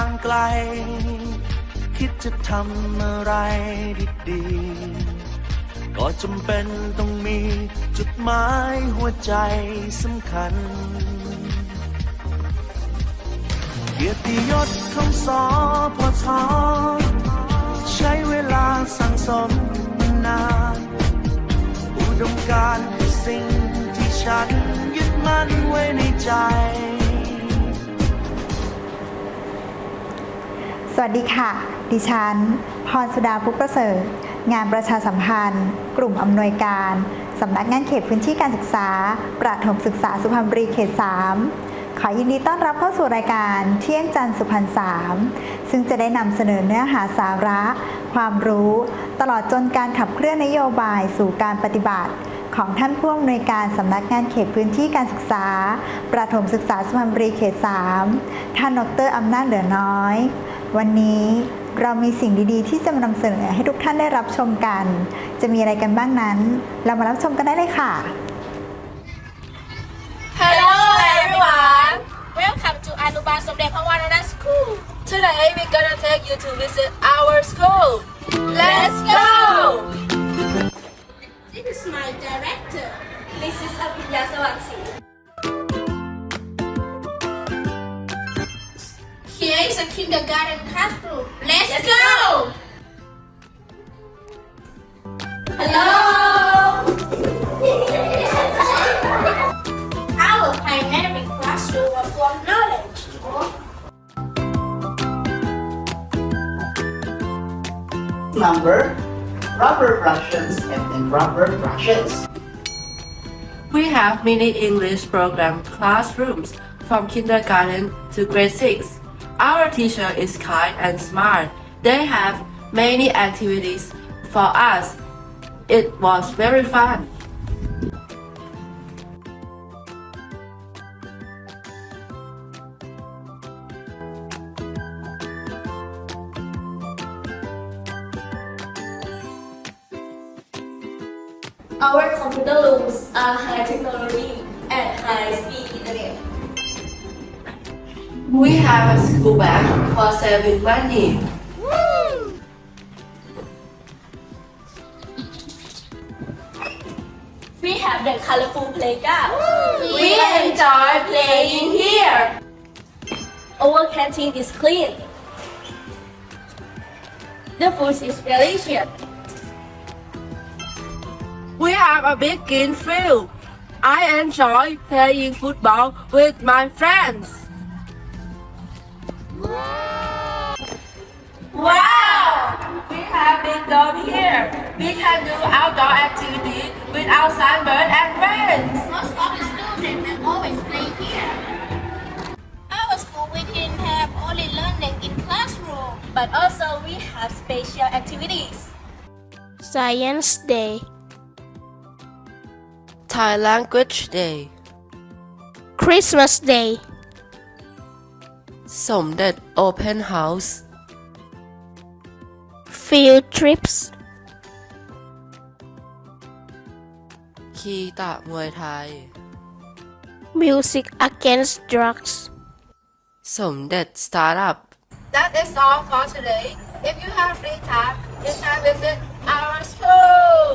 างไกล คิดจะทำอะไรดีๆ ก็จำเป็นต้องมีจุดหมายหัวใจสำคัญ เกียรติยศของสอพอทอใช้เวลาสั่งสมนาน อุดมการณ์คือสิ่งที่ฉันยึดมั่นไว้ในใจ วัสดีค่ะ ดิฉัน พรสุดาพุกประเสริฐ งานประชาสัมพันธ์ กลุ่มอำนวยการ สำนักงานเขตพื้นที่การศึกษา ประถมศึกษาสุพรรณบุรีเขต 3 ขอยินดีต้อนรับเข้าสู่รายการเที่ยงจันทร์สุพรรณสามซึ่งจะได้นำเสนอเนื้อหาสาระ ความรู้ ตลอดจนการขับเคลื่อนนโยบายสู่การปฏิบัติ ของท่านผู้อำนวยการสำนักงานเขตพื้นที่การศึกษา ประถมศึกษาสุพรรณบุรีเขต 3 ท่านดรอำนาจเหลือน้อย วันนี้เรามีสิ่งดีๆ ที่จะมานำเสนอให้ทุกท่านได้รับชมกัน จะมีอะไรกันบ้างนั้น เรามารับชมกันได้เลยค่ะ Hello everyone! Welcome to Anuban Somdet Pawanana School. Today we're gonna take you to visit our school. Let's go! This is my director, Mrs. Apinya Sawatsi. Here is a kindergarten classroom. Let's go! Hello! Our dynamic classroom of of knowledge. number, rubber brushes, and then rubber brushes. We have mini English program classrooms from kindergarten to grade 6. Our teacher is kind and smart. They have many activities for us. It was very fun. Our computer rooms are high technology and high speed internet. We have a school bag for saving money. We have the colorful playground. We enjoy playing here. Our canteen is clean. The food is delicious. We have a big green field. I enjoy playing football with my friends. Wow! We have big dome here. We can do outdoor activities with our sunburn and friends. Most of the students have always play here. Our school we didn't have only learning in classroom, but also we have special activities. Science Day, Thai Language Day Christmas Day, สมเด็จ Open House field trips, คีตะมวยไทย music against drugs. สมเด็จ Startup That is all for today. If you have free time, you can visit our school.